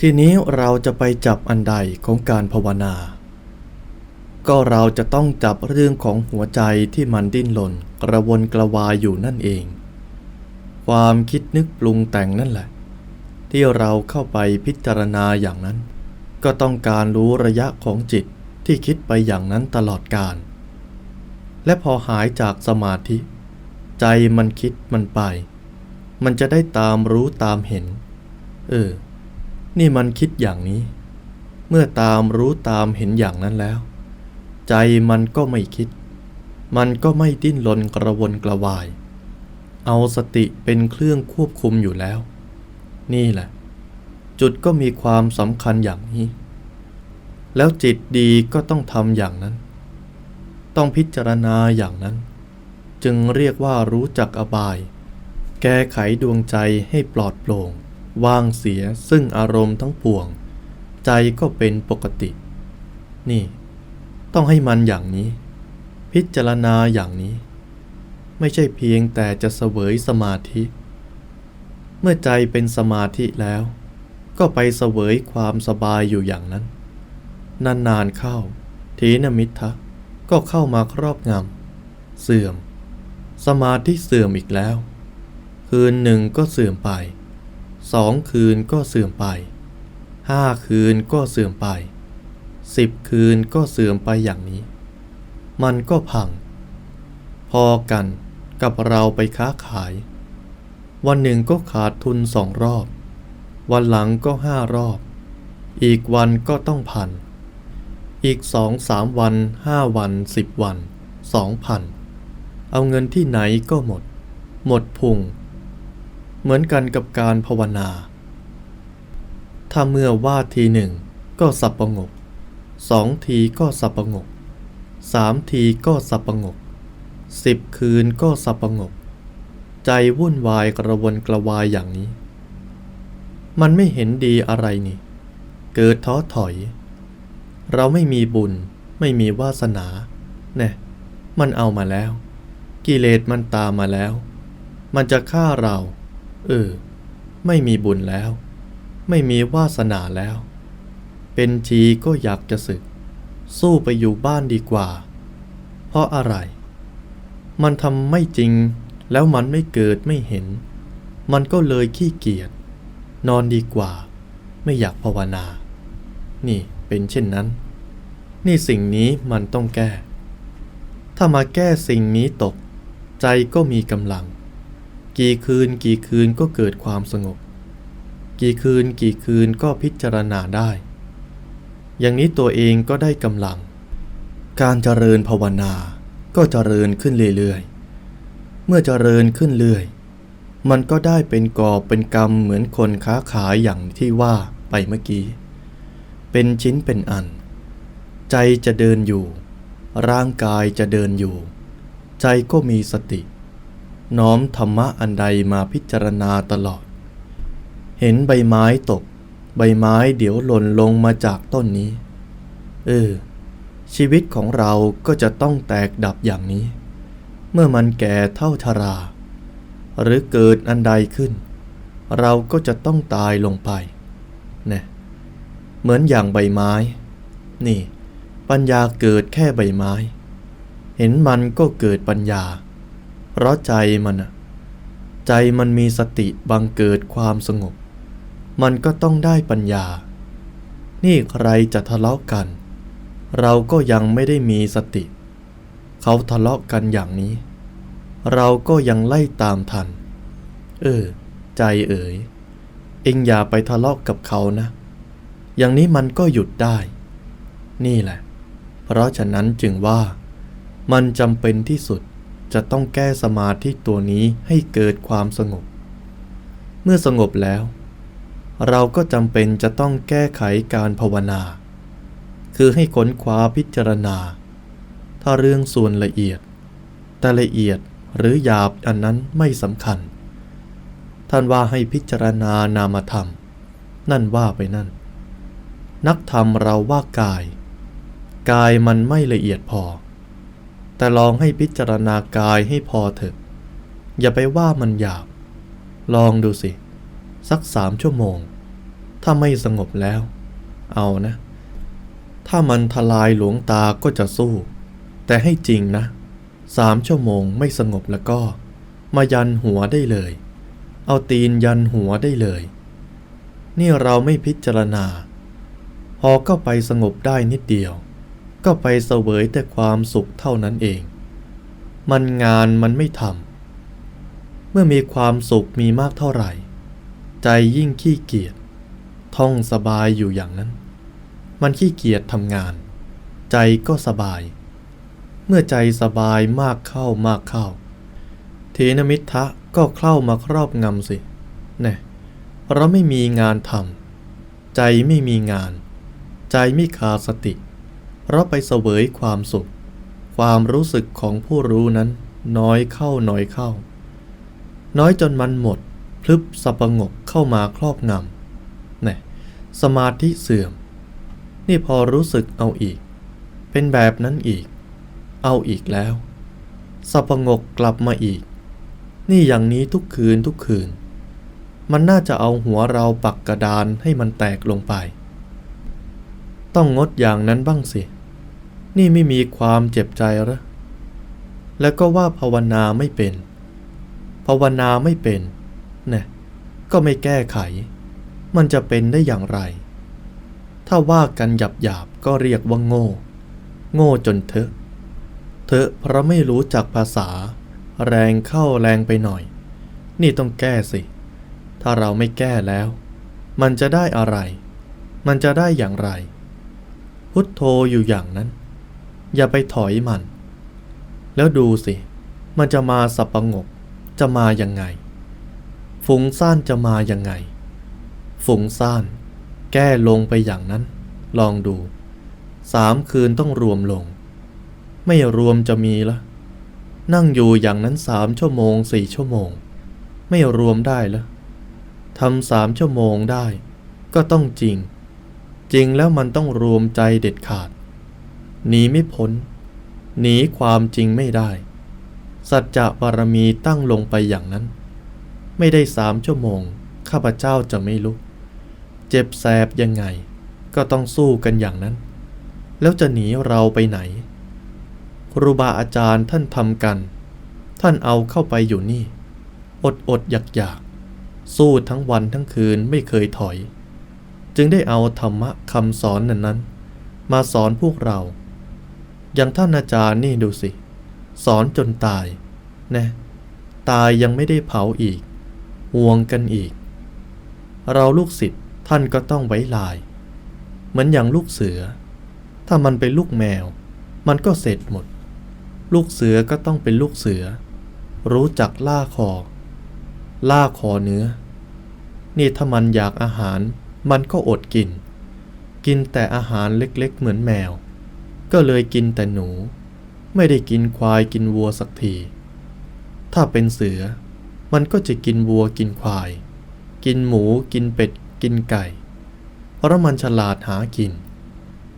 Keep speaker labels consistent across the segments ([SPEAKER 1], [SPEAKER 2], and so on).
[SPEAKER 1] ทีนี้เราจะไปจับอันใดของการภาวนา ก็เราจะต้องจับเรื่องของหัวใจที่มันดิ้นรนกระวนกระวายอยู่นั่นเอง ความคิดนึกปรุงแต่งนั่นแหละ ที่เราเข้าไปพิจารณาอย่างนั้น ก็ต้องการรู้ระยะของจิตที่คิดไปอย่างนั้นตลอดการ และพอหายจากสมาธิ ใจมันคิดมันไป มันจะได้ตามรู้ตามเห็น เออ นี่มันคิดอย่างนี้ เมื่อตามรู้ตามเห็นอย่างนั้นแล้ว ใจมันก็ไม่คิด มันก็ไม่ดิ้นรนกระวนกระวาย เอาสติเป็นเครื่องควบคุมอยู่แล้ว นี่แหละ จุดก็มีความสำคัญอย่างนี้ แล้วจิตดีก็ต้องทำอย่างนั้น ต้องพิจารณาอย่างนั้น จึงเรียกว่ารู้จักอบาย แก้ไขดวงใจให้ปลอดโปร่ง วางเสียซึ่งอารมณ์ทั้งปวง ใจก็เป็นปกติ นี่ ต้องให้มันอย่างนี้ พิจารณาอย่างนี้ ไม่ใช่เพียงแต่จะเสวยสมาธิ เมื่อใจเป็นสมาธิแล้ว ก็ไปเสวยความสบายอยู่อย่างนั้น นานๆเข้า ทีนมิทะก็เข้ามาครอบงำเสื่อม สมาธิเสื่อมอีกแล้ว คืนหนึ่งก็เสื่อมไป สองคืนก็เสื่อมไปห้าคืนก็เสื่อมไปสิบคืนก็เสื่อมไปอย่างนี้ มันก็พัง พอกันกับเราไปค้าขาย วันหนึ่งก็ขาดทุนสองรอบ วันหลังก็ห้ารอบ อีกวันก็ต้องพัน อีกสองสามวันห้าวันสิบวันสองพัน เอาเงินที่ไหนก็หมด หมดพุง เหมือนกันกับการภาวนา ถ้าเมื่อว่าทีหนึ่งก็สับประงกสองทีก็สับประงกสามทีก็สับประงกสิบคืนก็สับประงก ใจวุ่นวายกระวนกระวายอย่างนี้ มันไม่เห็นดีอะไรนี่ เกิดท้อถอย เราไม่มีบุญ ไม่มีวาสนาแน่มันเอามาแล้ว กิเลสมันตามมาแล้ว มันจะฆ่าเรา เออ ไม่มีบุญแล้ว ไม่มีวาสนาแล้ว เป็นชีก็อยากจะสึก สู้ไปอยู่บ้านดีกว่า เพราะอะไร มันทำไม่จริง แล้วมันไม่เกิดไม่เห็น มันก็เลยขี้เกียจนอนดีกว่า ไม่อยากภาวนา นี่เป็นเช่นนั้น นี่สิ่งนี้มันต้องแก้ ถ้ามาแก้สิ่งนี้ตก ใจก็มีกำลัง กี่คืนกี่คืนก็เกิดความสงบ กี่คืนกี่คืนก็พิจารณาได้ อย่างนี้ตัวเองก็ได้กำลัง การเจริญภาวนาก็เจริญขึ้นเรื่อยๆ เมื่อเจริญขึ้นเรื่อย มันก็ได้เป็นกอบเป็นกรรมเหมือนคนค้าขายอย่างที่ว่าไปเมื่อกี้ เป็นชิ้นเป็นอัน ใจจะเดินอยู่ ร่างกายจะเดินอยู่ ใจก็มีสติ น้อมธรรมะอันใดมาพิจารณาตลอด เห็นใบไม้ตก ใบไม้เดี๋ยวหล่นลงมาจากต้นนี้ เออ ชีวิตของเราก็จะต้องแตกดับอย่างนี้ เมื่อมันแก่เท่าชรา หรือเกิดอันใดขึ้น เราก็จะต้องตายลงไปนี่เหมือนอย่างใบไม้ นี่ ปัญญาเกิดแค่ใบไม้ เห็นมันก็เกิดปัญญา เพราะใจมันอะใจมันมีสติบังเกิดความสงบ มันก็ต้องได้ปัญญา นี่ใครจะทะเลาะกัน เราก็ยังไม่ได้มีสติ เขาทะเลาะกันอย่างนี้ เราก็ยังไล่ตามทัน เออ ใจเอ๋ย เอ็งอย่าไปทะเลาะกับเขานะ อย่างนี้มันก็หยุดได้ นี่แหละ เพราะฉะนั้นจึงว่า มันจำเป็นที่สุด จะต้องแก้สมาธิตัวนี้ให้เกิดความสงบ เมื่อสงบแล้ว เราก็จำเป็นจะต้องแก้ไขการภาวนา คือให้ค้นคว้าพิจารณา ถ้าเรื่องส่วนละเอียด แต่ละเอียดหรือหยาบอันนั้นไม่สำคัญ ท่านว่าให้พิจารณานามธรรม นั่นว่าไปนั่น นักธรรมเราว่ากาย กายมันไม่ละเอียดพอ แต่ลองให้พิจารณากายให้พอเถอะ อย่าไปว่ามันหยาบ ลองดูสิ สักสามชั่วโมง ถ้าไม่สงบแล้ว เอานะ ถ้ามันทลายหลวงตาก็จะสู้ แต่ให้จริงนะสามชั่วโมงไม่สงบแล้วก็ มายันหัวได้เลย เอาตีนยันหัวได้เลย นี่เราไม่พิจารณา พอก็ไปสงบได้นิดเดียว ก็ไปเสวยแต่ความสุขเท่านั้นเอง มันงานมันไม่ทำ เมื่อมีความสุขมีมากเท่าไหร่ ใจยิ่งขี้เกียจ ท่องสบายอยู่อย่างนั้น มันขี้เกียจทำงาน ใจก็สบาย เมื่อใจสบายมากเข้ามากเข้า เทนมิทะก็เข้ามาครอบงำสิแน่เราไม่มีงานทำใจไม่มีงาน ใจไม่ขาดสติ เราไปเสวยความสุข ความรู้สึกของผู้รู้นั้น น้อยเข้าน้อยเข้า น้อยจนมันหมด พลึบสปงกเข้ามาครอบงำแน่สมาธิเสื่อม นี่พอรู้สึกเอาอีก เป็นแบบนั้นอีก เอาอีกแล้วสปงกกลับมาอีก นี่อย่างนี้ทุกคืนทุกคืน มันน่าจะเอาหัวเราปักกระดานให้มันแตกลงไป ต้องงดอย่างนั้นบ้างสิ นี่ไม่มีความเจ็บใจหรอ แล้วก็ว่าภาวนาไม่เป็น ภาวนาไม่เป็นนี่ก็ไม่แก้ไข มันจะเป็นได้อย่างไร ถ้าว่ากันหยาบหยาบก็เรียกว่าโง่ โง่จนเถอะ เถอะเพราะไม่รู้จักภาษา แรงเข้าแรงไปหน่อย นี่ต้องแก้สิ ถ้าเราไม่แก้แล้ว มันจะได้อะไร มันจะได้อย่างไร พุทโธอยู่อย่างนั้น อย่าไปถอยมัน แล้วดูสิ มันจะมาสับประงก จะมายังไงฝูงซ่านจะมายังไงฝูงซ่าน แก้ลงไปอย่างนั้น ลองดู สามคืนต้องรวมลง ไม่รวมจะมีละ นั่งอยู่อย่างนั้นสามชั่วโมงสี่ชั่วโมง ไม่รวมได้ละทำสามชั่วโมงได้ ก็ต้องจริง จริงแล้วมันต้องรวมใจเด็ดขาด หนีไม่พ้น หนีความจริงไม่ได้ สัจจะบารมีตั้งลงไปอย่างนั้น ไม่ได้สามชั่วโมง ข้าพเจ้าจะไม่ลุก เจ็บแสบยังไง ก็ต้องสู้กันอย่างนั้น แล้วจะหนีเราไปไหนครูบาอาจารย์ท่านทำกัน ท่านเอาเข้าไปอยู่นี่ อดอดอยากอยากสู้ทั้งวันทั้งคืนไม่เคยถอย จึงได้เอาธรรมะคำสอนนั้นนั้นมาสอนพวกเรา อย่างท่านอาจารย์นี่ดูสิ สอนจนตายนะตายยังไม่ได้เผาอีก ห่วงกันอีก เราลูกศิษย์ท่านก็ต้องไว้ลาย เหมือนอย่างลูกเสือ ถ้ามันเป็นลูกแมว มันก็เสร็จหมด ลูกเสือก็ต้องเป็นลูกเสือ รู้จักล่าคอ ล่าคอเนื้อ นี่ถ้ามันอยากอาหาร มันก็อดกิน กินแต่อาหารเล็กๆ เหมือนแมว ก็เลยกินแต่หนู ไม่ได้กินควายกินวัวสักที ถ้าเป็นเสือ มันก็จะกินวัวกินควาย กินหมูกินเป็ด กินไก่ เพราะมันฉลาดหากิน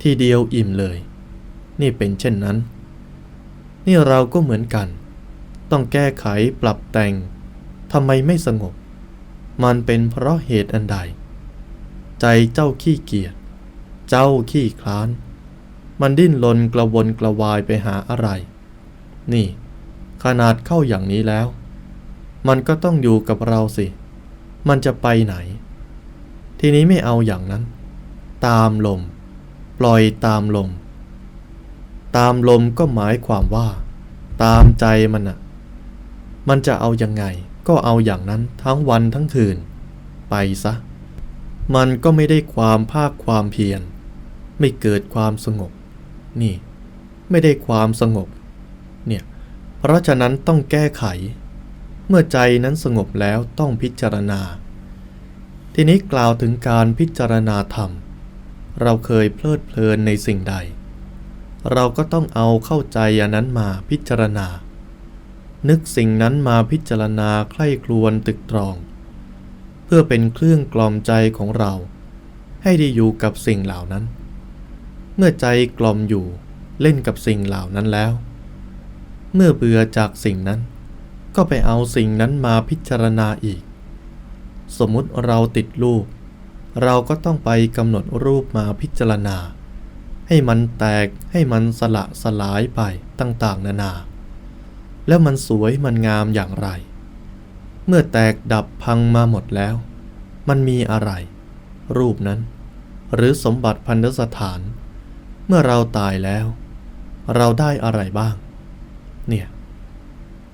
[SPEAKER 1] ทีเดียวอิ่มเลย นี่เป็นเช่นนั้น นี่เราก็เหมือนกัน ต้องแก้ไขปรับแต่งทำไมไม่สงบ มันเป็นเพราะเหตุอันใด ใจเจ้าขี้เกียจ เจ้าขี้คลาน มันดิ้นรนกระวนกระวายไปหาอะไร นี่ ขนาดเข้าอย่างนี้แล้ว มันก็ต้องอยู่กับเราสิ มันจะไปไหน ทีนี้ไม่เอาอย่างนั้น ตามลม ปล่อยตามลม ตามลมก็หมายความว่า ตามใจมันอะมันจะเอายังไง ก็เอาอย่างนั้นทั้งวันทั้งคืน ไปซะ มันก็ไม่ได้ความภาคความเพียร ไม่เกิดความสงบ นี่ ไม่ได้ความสงบ เนี่ย เพราะฉะนั้นต้องแก้ไข เมื่อใจนั้นสงบแล้วต้องพิจารณา ทีนี้กล่าวถึงการพิจารณาธรรม เราเคยเพลิดเพลินในสิ่งใด เราก็ต้องเอาเข้าใจอันนั้นมาพิจารณา นึกสิ่งนั้นมาพิจารณาใคร่ครวญตึกตรอง พื่อเป็นเครื่องกล่อมใจของเรา ให้ได้อยู่กับสิ่งเหล่านั้น เมื่อใจกล่อมอยู่เล่นกับสิ่งเหล่านั้นแล้ว เมื่อเบื่อจากสิ่งนั้น ก็ไปเอาสิ่งนั้นมาพิจารณาอีก สมมุติเราติดรูป เราก็ต้องไปกำหนดรูปมาพิจารณา ให้มันแตกให้มันสละสลายไปต่างๆ นานา แล้วมันสวยมันงามอย่างไร เมื่อแตกดับพังมาหมดแล้ว มันมีอะไร รูปนั้น หรือสมบัติพันธสถาน เมื่อเราตายแล้ว เราได้อะไรบ้าง เนี่ย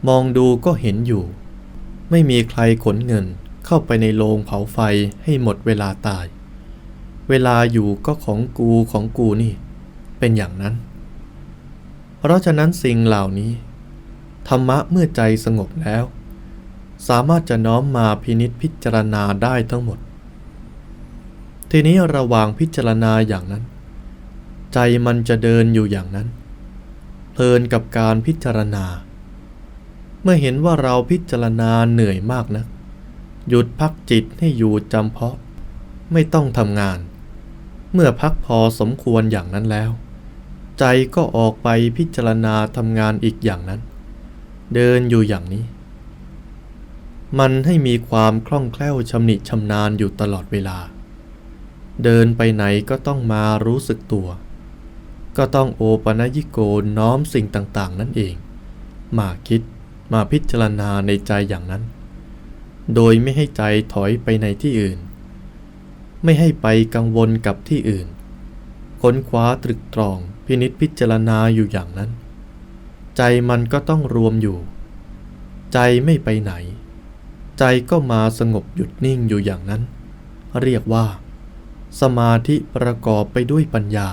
[SPEAKER 1] มองดูก็เห็นอยู่ ไม่มีใครขนเงินเข้าไปในโรงเผาไฟให้หมดเวลาตาย เวลาอยู่ก็ของกูของกูนี่ เป็นอย่างนั้น เพราะฉะนั้นสิ่งเหล่านี้ ธรรมะเมื่อใจสงบแล้ว สามารถจะน้อมมาพินิษพิจารณาได้ทั้งหมด ทีนี้ระหว่างพิจารณาอย่างนั้น ใจมันจะเดินอยู่อย่างนั้น เพลินกับการพิจารณา เมื่อเห็นว่าเราพิจารณาเหนื่อยมากนะหยุดพักจิตให้อยู่จำเพาะ ไม่ต้องทำงาน เมื่อพักพอสมควรอย่างนั้นแล้ว ใจก็ออกไปพิจารณาทำงานอีกอย่างนั้น เดินอยู่อย่างนี้ มันให้มีความคล่องแคล่วชำนิชำนาญอยู่ตลอดเวลา เดินไปไหนก็ต้องมารู้สึกตัว ก็ต้องโอปนยิโกน้อมสิ่งต่างๆ นั่นเอง มาคิดมาพิจารณาในใจอย่างนั้น โดยไม่ให้ใจถอยไปในที่อื่น ไม่ให้ไปกังวลกับที่อื่น ค้นคว้าตรึกตรองพินิษพิจารณาอยู่อย่างนั้น ใจมันก็ต้องรวมอยู่ ใจไม่ไปไหน ใจก็มาสงบหยุดนิ่งอยู่อย่างนั้น เรียกว่า สมาธิประกอบไปด้วยปัญญา